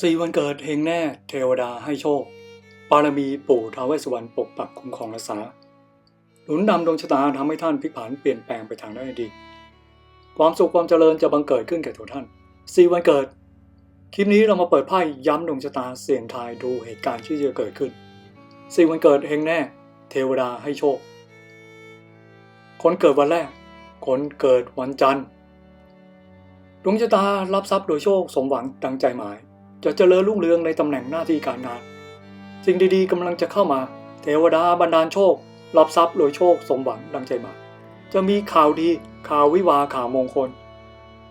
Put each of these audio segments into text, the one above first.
สี่วันเกิดเฮงแน่เทวดาให้โชคบารมีปู่ท้าวเวสสวรรณปกปักคุ้มครองรักษาหนุนนำดวงชะตาทำให้ท่านพลิกผันเปลี่ยนแปลงไปทางด้านดี ความสุขความเจริญจะบังเกิดขึ้นแก่ตัวท่านสี่วันเกิด คลิปนี้เรามาเปิดไพ่ย้ำดวงชะตาเสี่ยงทายดูเหตุการณ์ที่จะเกิดขึ้นสี่วันเกิดเฮงแน่ เทวดาให้โชค คนเกิดวันแรก คนเกิดวันจันทร์ดวงชะตารับทรัพย์โดยโชคสมหวังดังใจหมาย จะเจริญรุ่งเรืองในตำแหน่งหน้าที่การงาน สิ่งดีๆกำลังจะเข้ามา เทวดาบันดาลโชครับทรัพย์โดยโชคสมหวังดังใจมา จะมีข่าวดีข่าววิวาข่าวมงคล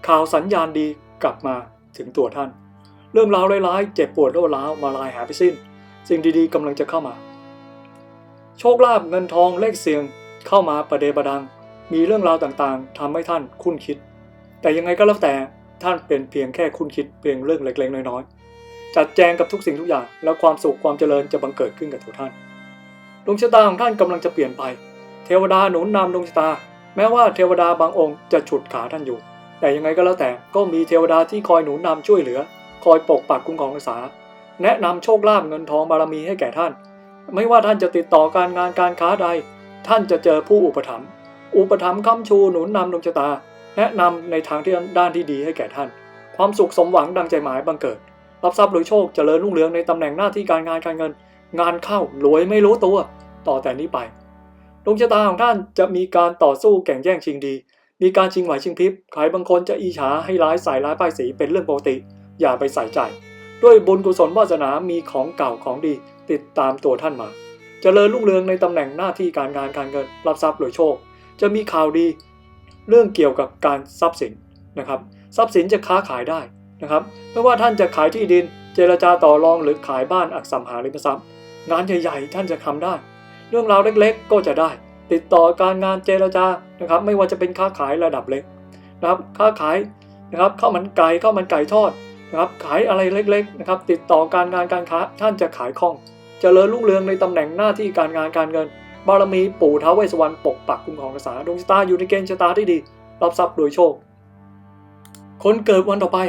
ข่าวสัญญาณดีกลับมาถึงตัวท่าน เรื่องราวร้ายๆเจ็บปวดโรคร้าวมาลายหายไปสิ้น สิ่งดีๆกำลังจะเข้ามา โชคลาภเงินทองเลขเสียงเข้ามาประเดประดัง มีเรื่องราวต่างๆทำให้ท่านคุ้นคิด แต่ยังไงก็แล้วแต่ท่านเป็นเพียงแค่คุ้นคิดเพียงเรื่องเล็กๆน้อยๆ จัดแจงกับทุกสิ่งทุกอย่าง แล้วความสุขความเจริญจะบังเกิดขึ้นกับตัวท่านดวงชะตาของท่านกำลังจะเปลี่ยนไป เทวดาหนุนนำดวงชะตา แม้ว่าเทวดาบางองค์จะฉุดขาท่านอยู่ แต่ยังไงก็แล้วแต่ก็มีเทวดาที่คอยหนุนนำช่วยเหลือ คอยปกปักคุ้มครองรักษา แนะนำโชคลาภเงินทองบารมีให้แก่ท่าน ไม่ว่าท่านจะติดต่อการงานการค้าใด ท่านจะเจอผู้อุปถัมภ์อุปถัมภ์ค้ำชูหนุนนำดวงชะตา แนะนำในทางที่ด้านที่ดีให้แก่ท่าน ความสุขสมหวังดังใจหมายบังเกิด รับทรัพย์โดยโชคเจริญรุ่งเรืองในตำแหน่งหน้าที่การงานการเงิน งานเข้ารวยไม่รู้ตัว ต่อแต่นี้ไปดวงชะตาของท่านจะมีการต่อสู้แข่งแย่งชิงดี มีการชิงไหวชิงพริบใครบางคนจะอีฉาให้ร้ายใส่ร้ายป้ายสีเป็นเรื่องปกติ อย่าไปใส่ใจ ด้วยบุญกุศลวาสนามีของเก่าของดี ติดตามตัวท่านมาเจริญรุ่งเรืองในตำแหน่งหน้าที่การงานการเงิน รับทรัพย์โดยโชค จะมีข่าวดี เรื่องเกี่ยวกับการทรัพย์สินนะครับ ทรัพย์สินจะค้าขายได้ นะครับไม่ว่าท่านจะขายที่ดิน เจรจาต่อรองหรือขายบ้านอักสังหาริมทรัพย์ งานใหญ่ๆ ท่านจะทำได้ เรื่องราวเล็กๆ ก็จะได้ ติดต่อการงานเจรจานะครับ ไม่ว่าจะเป็นค้าขายระดับเล็กนะครับ ค้าขายนะครับข้าวมันไก่ข้าวมันไก่ทอดนะครับ ขายอะไรเล็กๆนะครับ ติดต่อการงานการค้าท่านจะขายคล่องเจริญรุ่งเรืองในตำแหน่งหน้าที่การงานการเงิน บารมีปู่ท้าวเวสสวรรณปกปักคุ้มครองรักษาดวงชะตาอยู่ในเกณฑ์ชะตาที่ดีรับทรัพย์โดยโชค คนเกิดวันต่อไป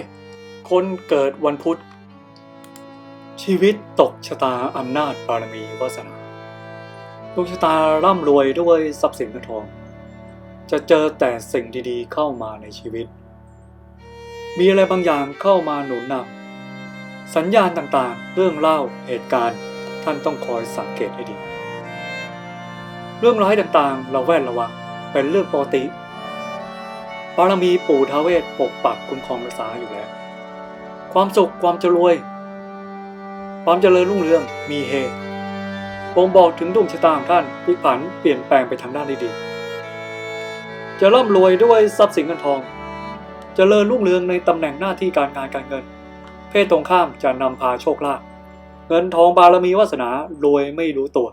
คนเกิดวันพุธ ชีวิตตกชะตาอำนาจบารมีวาสนาดวงชะตาร่ำรวยด้วยทรัพย์สินเงินทอง จะเจอแต่สิ่งดีๆเข้ามาในชีวิต มีอะไรบางอย่างเข้ามาหนุนนำสัญญาณต่างๆ เรื่องเล่าเหตุการณ์ท่านต้องคอยสังเกตให้ดี เรื่องร้ายต่างๆ เราแวดระวังเป็นเรื่องปกติบารมีปู่ทาวเวสปกปักคุ้มครองรักษาอยู่แล้ว ความสุขความเจรวย ความเจริญรุ่งเรืองมีเฮบ่งบอกถึงดวงชะตาของท่านพลิกผันเปลี่ยนแปลงไปทางด้านที่ดีจะร่ำรวยด้วยทรัพย์สินเงินทองจเจริญรุ่งเรืองในตำแหน่งหน้าที่การงานการเงิน เพศตรงข้ามจะนำพาโชคลาภเงินทองบารมีวาสนารวยไม่รู้ตัว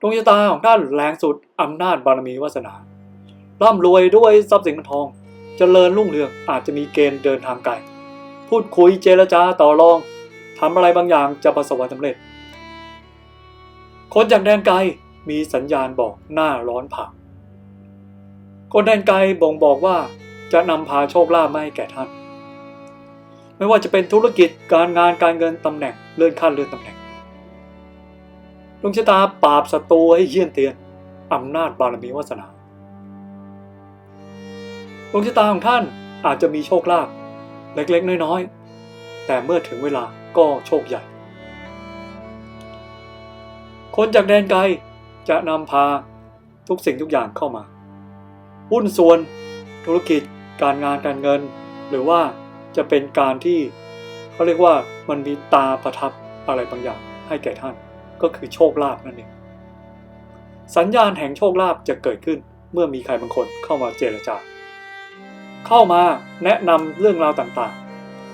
ดวงชะตาของท่านแรงสุดอำนาจบารมีวาสนา ร่ำรวยด้วยทรัพย์สินเงินทองจเจริญรุ่งเรืองอาจจะมีเกณฑ์เดินทางไกล พูดคุยเจรจาต่อรองทำอะไรบางอย่างจะประสบความสำเร็จ คนจากแดนไกลมีสัญญาณบอกหน้าร้อนผ่าคนแดนไกลบ่งบอกว่าจะนำพาโชคลาภมาให้แก่ท่าน ไม่ว่าจะเป็นธุรกิจการงานการเงินตำแหน่งเลื่อนขั้นเลื่อนตำแหน่งดวงชะตาปราบศัตรูให้เยี่ยนเตียนอำนาจบารมีวาสนาดวงชะตาของท่านอาจจะมีโชคลาภ เล็กๆ น้อยๆ แต่เมื่อถึงเวลาก็โชคใหญ่ คนจากแดนไกลจะนำพาทุกสิ่งทุกอย่างเข้ามา หุ้นส่วนธุรกิจ การงานการเงิน หรือว่าจะเป็นการที่เขาเรียกว่ามันมีตาประทับอะไรบางอย่างให้แก่ท่านก็คือโชคลาภนั่นเองสัญญาณแห่งโชคลาภจะเกิดขึ้นเมื่อมีใครบางคนเข้ามาเจรจา เข้ามาแนะนำเรื่องราวต่าง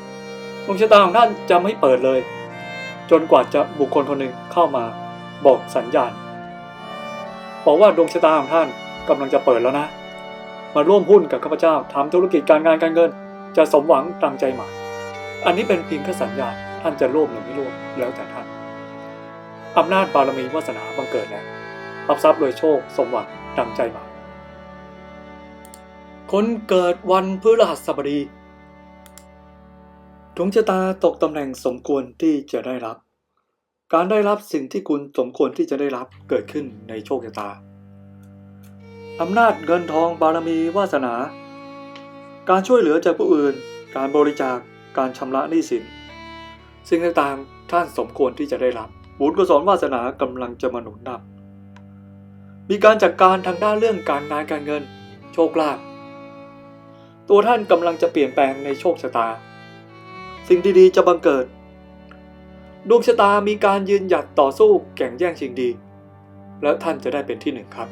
ๆดวงชะตาของท่านจะไม่เปิดเลย จนกว่าจะบุคคลคนหนึ่งเข้ามาบอกสัญญาณ บอกว่าดวงชะตาของท่านกำลังจะเปิดแล้วนะ มาร่วมหุ้นกับข้าพเจ้าทำธุรกิจการงานการเงิน จะสมหวังตามใจหมายอันนี้เป็นเพียงแค่สัญญาณท่านจะร่วมหรือไม่ร่วมแล้วแต่ท่านอำนาจบารมีวาสนาบังเกิดแล้วรับทรัพย์โดยโชค สมหวังดังใจหมาย คนเกิดวันพฤหัสบดีดวงชะตาตกตำแหน่งสมควรที่จะได้รับ การได้รับสิ่งที่คุณสมควรที่จะได้รับเกิดขึ้นในโชคชะตา อำนาจเงินทองบารมีวาสนา การช่วยเหลือจากผู้อื่น การบริจาค การชำระหนี้สิน สิ่งต่างๆท่านสมควรที่จะได้รับ บุญกุศลวาสนากำลังจะมาหนุนนำมีการจัดการทางด้านเรื่องการงานการเงิน โชคลาภ ตัวท่านกำลังจะเปลี่ยนแปลงในโชคชะตา สิ่งดีๆจะบังเกิด ดวงชะตามีการยืนหยัดต่อสู้แข่งแย่งชิงดี แล้วท่านจะได้เป็นที่หนึ่งครับ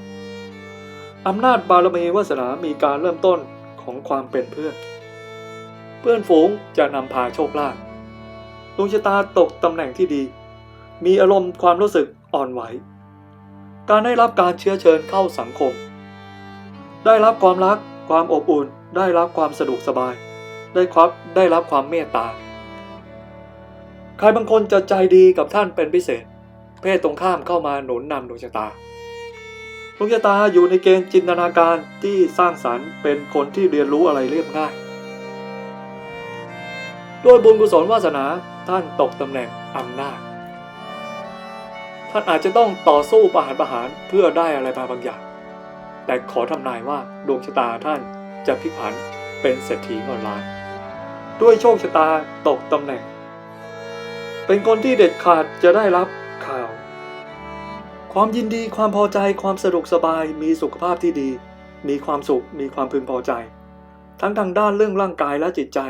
อำนาจบารมีวาสนามีการเริ่มต้นของความเป็นเพื่อน เพื่อนฝูงจะนำพาโชคลาภดวงชะตาตกตำแหน่งที่ดี มีอารมณ์ความรู้สึกอ่อนไหว การได้รับการเชื้อเชิญเข้าสังคม ได้รับความรักความอบอุ่น ได้รับความสะดวกสบาย ได้ครับได้รับความเมตตา ใครบางคนจะใจดีกับท่านเป็นพิเศษ เพศตรงข้ามเข้ามาหนุนนำดวงชะตาดวงชะตาอยู่ในเกณฑ์จินตนาการที่สร้างสรรค์เป็นคนที่เรียนรู้อะไรเรียบง่ายด้วยบุญกุศลวาสนาท่านตกตำแหน่งอำนาจ ท่านอาจจะต้องต่อสู้ประหารประหารเพื่อได้อะไรมาบางอย่าง แต่ขอทำนายว่าดวงชะตาท่าน จะพลิกผันธ์เป็นเศรษฐีเงินล้าน ด้วยโชคชะตาตกตำแหน่ง เป็นคนที่เด็ดขาดจะได้รับข่าว ความยินดีความพอใจความสะดวกสบายมีสุขภาพที่ดี มีความสุขมีความพึงพอใจ ทั้งทางด้านเรื่องร่างกายและจิตใจ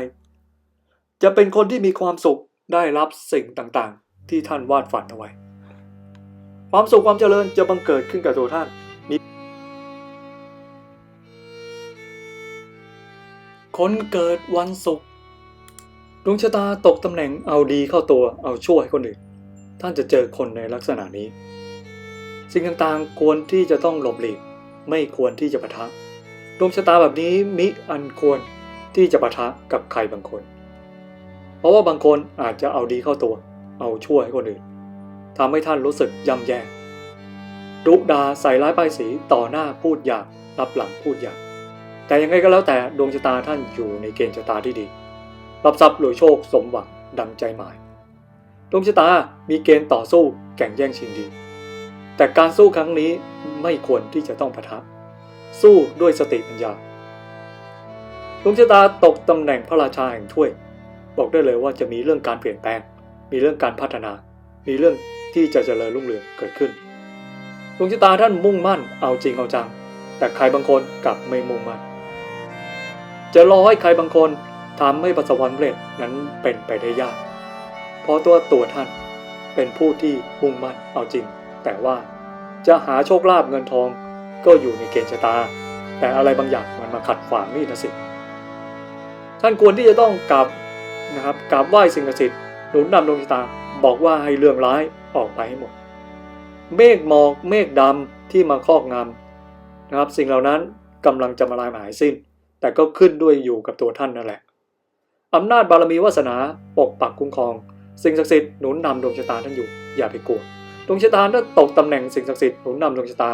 จะเป็นคนที่มีความสุขได้รับสิ่งต่างๆ ที่ท่านวาดฝันเอาไว้ ความสุขความเจริญจะบังเกิดขึ้นกับตัวท่าน คนเกิดวันศุกร์ดวงชะตาตกตำแหน่งเอาดีเข้าตัวเอาชั่วให้คนอื่น ท่านจะเจอคนในลักษณะนี้ สิ่งต่างๆควรที่จะต้องหลบหลีก ไม่ควรที่จะปะทะดวงชะตาแบบนี้มิอันควรที่จะปะทะกับใครบางคน เพราะว่าบางคนอาจจะเอาดีเข้าตัว เอาชั่วให้คนอื่นทำให้ท่านรู้สึกย่ำแย่ดุดาใส่ร้ายป้ายสีต่อหน้าพูดหยาบรับหลังพูดหยาบ แต่ยังไงก็แล้วแต่ดวงชะตาท่านอยู่ในเกณฑ์ชะตาที่ดี รับทรัพย์รวยโชคสมหวังดังใจหมาย ดวงชะตามีเกณฑ์ต่อสู้แข่งแย่งชิงดี แต่การสู้ครั้งนี้ไม่ควรที่จะต้องประทะสู้ด้วยสติปัญญา ดวงชะตาตกตำแหน่งพระราชาแห่งถ้วย บอกได้เลยว่าจะมีเรื่องการเปลี่ยนแปลง มีเรื่องการพัฒนา มีเรื่องที่จะเจริญรุ่งเรืองเกิดขึ้น ดวงชะตาท่านมุ่งมั่นเอาจริงเอาจัง แต่ใครบางคนกลับไม่มุ่งมั่น จะรอให้ใครบางคนทำให้ประสบความสำเร็จนั้นเป็นไปได้ยาก เพราะตัวตัวท่านเป็นผู้ที่มุ่งมั่นเอาจริง แต่ว่าจะหาโชคลาภเงินทองก็อยู่ในเกณฑ์ชะตา แต่อะไรบางอย่างมันมาขัดขวางนี่นะสิ ท่านควรที่จะต้องกราบนะครับกราบไหว้สิ่งศักดิ์สิทธิ์หนุนนำดวงชะตาบอกว่าให้เรื่องร้ายออกไปให้หมด เมฆหมอกเมฆดำที่มาครอบงำนะครับ สิ่งเหล่านั้นกำลังจะมาลายหายสิ้น แต่ก็ขึ้นด้วยอยู่กับตัวท่านนั่นแหละอำนาจบารมีวาสนาปกปักคุ้มครอง สิ่งศักดิ์สิทธิ์หนุนนำดวงชะตาท่านอยู่อย่าไปกลัวดวงชะตาถ้าตกตำแหน่งสิ่งศักดิ์สิทธิ์หนุนนำดวงชะตา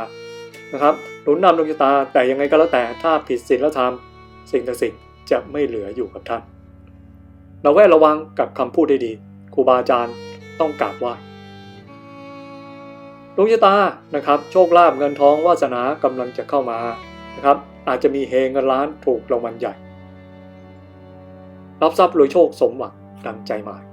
นะครับหนุนนำดวงชะตาแต่ยังไงก็แล้วแต่ถ้าผิดศีลธรรมสิ่งศักดิ์สิทธิ์จะไม่เหลืออยู่กับท่านเราแวดระวังกับคำพูดได้ดีครูบาอาจารย์ต้องกราบไหว้ดวงชะตานะครับ โชคลาภเงินทองวาสนากำลังจะเข้ามานะครับ อาจจะมีเฮเงินล้านถูกรางวัลใหญ่ รับทรัพย์รวยโชคสมหวังดังใจหมาย